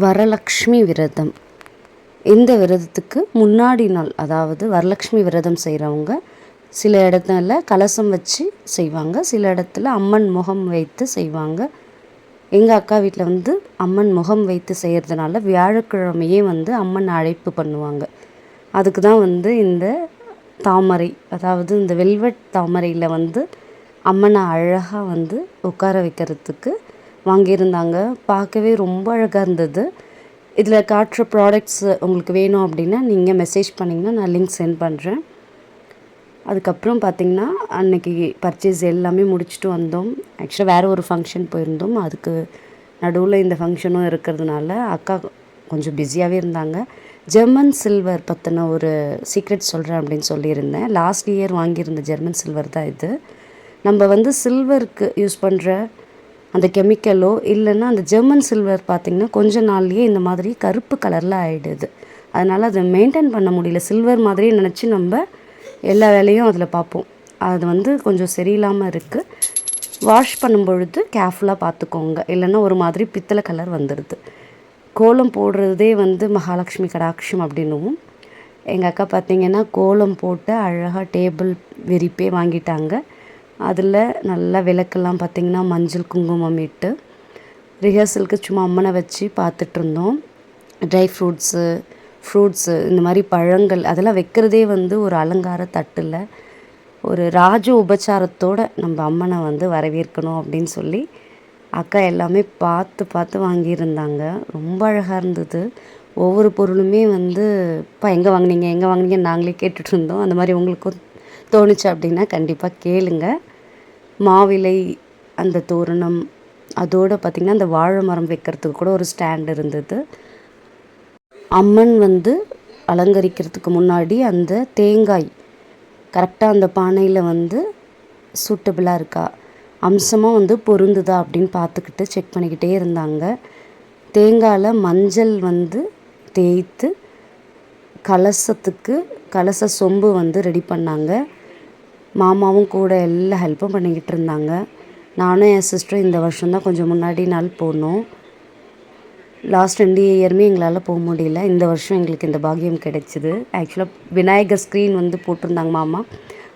வரலக்ஷ்மி விரதம். இந்த விரதத்துக்கு முன்னாடி நாள் அதாவது வரலக்ஷ்மி விரதம் செய்கிறவங்க சில இடத்துல கலசம் வச்சு செய்வாங்க சில இடத்துல அம்மன் முகம் வைத்து செய்வாங்க. எங்கள் அக்கா வீட்டில் வந்து அம்மன் முகம் வைத்து செய்கிறதுனால வியாழக்கிழமையே வந்து அம்மன் அழைப்பு பண்ணுவாங்க. அதுக்கு தான் வந்து இந்த தாமரை அதாவது இந்த வெல்வெட் தாமரையில் வந்து அம்மனை அழகாக வந்து உட்கார வைக்கிறதுக்கு வாங்கியிருந்தாங்க. பார்க்கவே ரொம்ப அழகாக இருந்தது. இதில் காட்டுற ப்ராடக்ட்ஸ் உங்களுக்கு வேணும் அப்படின்னா நீங்கள் மெசேஜ் பண்ணிங்கன்னா நான் லிங்க் சென்ட் பண்ணுறேன் அதுக்கப்புறம் பார்த்திங்கன்னா அன்னைக்கு பர்ச்சேஸ் எல்லாமே முடிச்சுட்டு வந்தோம். ஆக்சுவலாக வேறு ஒரு ஃபங்க்ஷன் போயிருந்தோம். அதுக்கு நடுவில் இந்த ஃபங்க்ஷனும் இருக்கிறதுனால அக்கா கொஞ்சம் பிஸியாகவே இருந்தாங்க. ஜெர்மன் சில்வர் பற்றின ஒரு சீக்ரெட் சொல்கிறேன் அப்படின்னு சொல்லியிருந்தேன். லாஸ்ட் இயர் வாங்கியிருந்த ஜெர்மன் சில்வர் தான் இது. நம்ம வந்து சில்வருக்கு யூஸ் பண்ணுற அந்த கெமிக்கலோ இல்லைன்னா அந்த ஜெர்மன் சில்வர் பார்த்திங்கன்னா கொஞ்ச நாள்லேயே இந்த மாதிரி கருப்பு கலரில் ஆகிடுது அதனால் அதை மெயின்டைன் பண்ண முடியல. சில்வர் மாதிரியே நினச்சி நம்ம எல்லா வேலையும் அதில் பார்ப்போம். அது வந்து கொஞ்சம் சரியில்லாமல் இருக்குது வாஷ் பண்ணும் பொழுது கேர்ஃபுல்லாக பார்த்துக்கோங்க. இல்லைன்னா ஒரு மாதிரி பித்தளை கலர் வந்துடுது கோலம் போடுறதே வந்து மகாலட்சுமி கடாட்சம் அப்படின்னும் எங்கள் அக்கா பார்த்திங்கன்னா கோலம் போட்டு அழகாக டேபிள் விரிப்பே வாங்கிட்டாங்க. அதில் நல்லா விளக்கெல்லாம் பார்த்திங்கன்னா மஞ்சள் குங்குமம் இட்டு ரிஹர்சலுக்கு சும்மா அம்மனை வச்சு பார்த்துட்ருந்தோம் ட்ரை ஃப்ரூட்ஸு ஃப்ரூட்ஸு இந்த மாதிரி பழங்கள் அதெல்லாம் வைக்கிறதே வந்து ஒரு அலங்கார தட்டில். ஒரு ராஜ உபச்சாரத்தோடு நம்ம அம்மனை வந்து வரவேற்கணும் அப்படின்னு சொல்லி அக்கா எல்லாமே பார்த்து பார்த்து வாங்கியிருந்தாங்க. ரொம்ப அழகாக இருந்தது. ஒவ்வொரு பொருளுமே வந்து இப்போ எங்கே வாங்கினீங்க? எங்கே வாங்கினீங்க நாங்களே கேட்டுட்ருந்தோம் அந்த மாதிரி உங்களுக்கும் தோணுச்சு அப்படின்னா கண்டிப்பாக கேளுங்கள் மாவிலை அந்த தோரணம் அதோடு பார்த்திங்கன்னா அந்த வாழை மரம் வைக்கிறதுக்கு கூட ஒரு ஸ்டாண்ட் இருந்தது. அம்மன் வந்து அலங்கரிக்கிறதுக்கு முன்னாடி அந்த தேங்காய் கரெக்டாக அந்த பானையில் வந்து சூட்டபிளாக இருக்கா அம்சமாக வந்து பொருந்துதா அப்படின்னு பார்த்துக்கிட்டு செக் பண்ணிக்கிட்டே இருந்தாங்க. தேங்காயில் மஞ்சள் வந்து தேய்த்து கலசத்துக்கு கலச சொம்பு வந்து ரெடி பண்ணாங்க. மாமாவும் கூட எல்லா ஹெல்ப்பும் பண்ணிக்கிட்டு இருந்தாங்க. நானும் என் சிஸ்டரும் இந்த வருஷம்தான் கொஞ்சம் முன்னாடி நாள் போனோம். லாஸ்ட் ரெண்டு இயருமே எங்களால் போக முடியல. இந்த வருஷம் எங்களுக்கு இந்த பாக்கியம் கிடைச்சிது. ஆக்சுவலாக விநாயகர் ஸ்க்ரீன் வந்து போட்டிருந்தாங்க மாமா.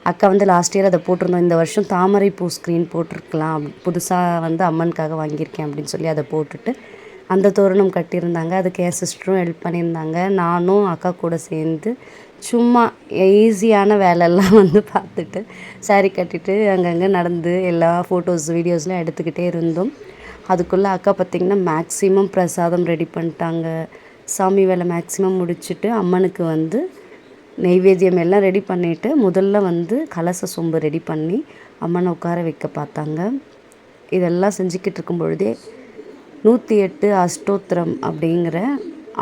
அக்கா வந்து லாஸ்ட் இயர் அதை போட்டிருந்தோம். இந்த வருஷம் தாமரை பூ ஸ்க்ரீன் போட்டிருக்கலாம். புதுசாக வந்து அம்மனுக்காக வாங்கியிருக்கேன் அப்படின்னு சொல்லி அதை போட்டுட்டு அந்த தோரணம் கட்டியிருந்தாங்க. அதுக்கு என் சிஸ்டரும் ஹெல்ப் பண்ணியிருந்தாங்க. நானும் அக்கா கூட சேர்ந்து சும்மா ஈஸியான வேலையெல்லாம் வந்து பார்த்துட்டு சாரி கட்டிட்டு அங்கங்கே நடந்து எல்லா ஃபோட்டோஸ் வீடியோஸ்லாம் எடுத்துக்கிட்டே இருந்தோம். அதுக்குள்ளே அக்கா பார்த்திங்கன்னா மேக்ஸிமம் பிரசாதம் ரெடி பண்ணிட்டாங்க. சாமி வேலை மேக்ஸிமம் முடிச்சுட்டு அம்மனுக்கு வந்து நெய்வேத்தியம் எல்லாம் ரெடி பண்ணிவிட்டு முதல்ல வந்து கலச சொம்பு ரெடி பண்ணி அம்மனை உட்கார வைக்க பார்த்தாங்க. இதெல்லாம் செஞ்சுக்கிட்டு இருக்கும் பொழுதே நூற்றி எட்டு அஷ்டோத்திரம் அப்படிங்கிற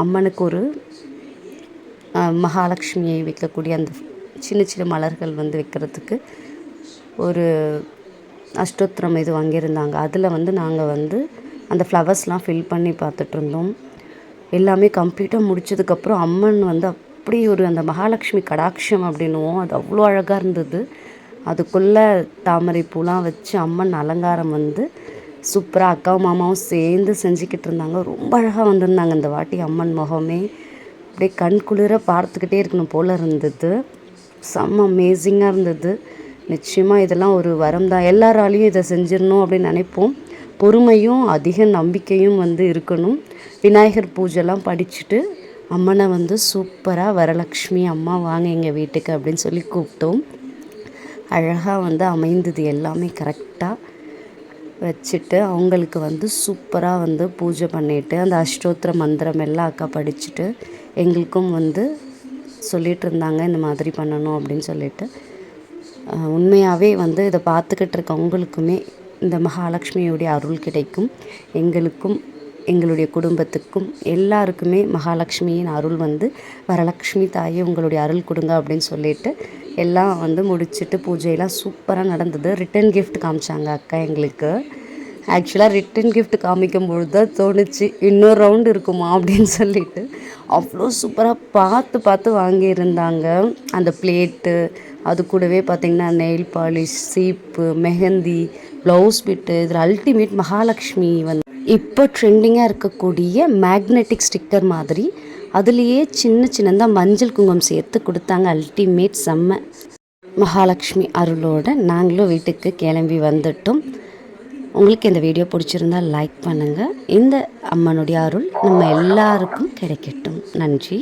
அம்மனுக்கு ஒரு மகாலட்சுமியை வைக்கக்கூடிய அந்த சின்ன சின்ன மலர்கள் வந்து வைக்கிறதுக்கு ஒரு அஷ்டோத்திரம் இது வாங்கியிருந்தாங்க. அதில் வந்து நாங்கள் வந்து அந்த ஃப்ளவர்ஸ்லாம் ஃபில் பண்ணி பார்த்துட்ருந்தோம். எல்லாமே கம்ப்ளீட்டாக முடித்ததுக்கப்புறம் அம்மன் வந்து அப்படி ஒரு அந்த மகாலட்சுமி கடாட்சம் அப்படின்னுவோம். அது அவ்வளோ அழகாக இருந்தது. அதுக்குள்ளே தாமரை பூலாம் வச்சு அம்மன் அலங்காரம் வந்து சூப்பராக அக்காவும் மாமாவும் சேர்ந்து செஞ்சுக்கிட்டு இருந்தாங்க. ரொம்ப அழகாக வந்திருந்தாங்க இந்த வாட்டி அம்மன் முகமே. அப்படியே கண் குளிர பார்த்துக்கிட்டே இருக்கணும் போல் இருந்தது. செம்ம அமேசிங்காக இருந்தது. நிச்சயமாக இதெல்லாம் ஒரு வரம் தான். எல்லாராலையும் இதை செஞ்சிடணும் அப்படின்னு நினைப்போம். பொறுமையும் அதிக நம்பிக்கையும் வந்து இருக்கணும். விநாயகர் பூஜைலாம் படிச்சுட்டு அம்மனை வந்து சூப்பராக வரலக்ஷ்மி அம்மா வாங்க எங்கள் வீட்டுக்கு அப்படின்னு சொல்லி கூப்பிட்டோம். அழகாக வந்து அமைந்தது எல்லாமே கரெக்டாக வச்சுட்டு அவங்களுக்கு வந்து சூப்பராக வந்து பூஜை பண்ணிவிட்டு அந்த அஷ்டோத்திர மந்திரம் எல்லாம் அக்கா படிச்சுட்டு எங்களுக்கும் வந்து சொல்லிகிட்டு இருந்தாங்க இந்த மாதிரி பண்ணணும் அப்படின்னு சொல்லிட்டு. உண்மையாகவே வந்து இதை பார்த்துக்கிட்டு இருக்க உங்களுக்குமே இந்த மகாலட்சுமியுடைய அருள் கிடைக்கும். எங்களுக்கும் எங்களுடைய குடும்பத்துக்கும் எல்லாருக்குமே மகாலட்சுமியின் அருள் வந்து வரலக்ஷ்மி தாயே உங்களுடைய அருள் கொடுங்க அப்படின்னு சொல்லிட்டு எல்லாம் வந்து முடிச்சுட்டு பூஜையெல்லாம் சூப்பராக நடந்தது. ரிட்டன் கிஃப்ட் காமிச்சாங்க அக்கா எங்களுக்கு. ஆக்சுவலாக ரிட்டன் கிஃப்ட் காமிக்கும் பொழுது தான் தோணுச்சு இன்னொரு ரவுண்டு இருக்குமா அப்படின்னு சொல்லிட்டு. அவ்வளோ சூப்பராக பார்த்து பார்த்து வாங்கியிருந்தாங்க. அந்த பிளேட்டு அது கூடவே பார்த்திங்கன்னா நெயில் பாலிஷ் சீப்பு மெஹந்தி ப்ளவுஸ் பிட்டு இதில் அல்டிமேட் மகாலட்சுமி வந்து. இப்போ ட்ரெண்டிங்காக இருக்கக்கூடிய மேக்னெட்டிக் ஸ்டிக்கர் மாதிரி அதுலேயே சின்ன சின்னதாக மஞ்சள் குங்குமம் சேர்த்து கொடுத்தாங்க. அல்டிமேட் செம்ம. மகாலட்சுமி அருளோடு நாங்களும் வீட்டுக்கு கிளம்பி வந்துட்டோம். உங்களுக்கு இந்த வீடியோ பிடிச்சிருந்தா லைக் பண்ணுங்கள் இந்த அம்மனுடைய அருள் நம்ம எல்லாருக்கும் கிடைக்கட்டும். நன்றி.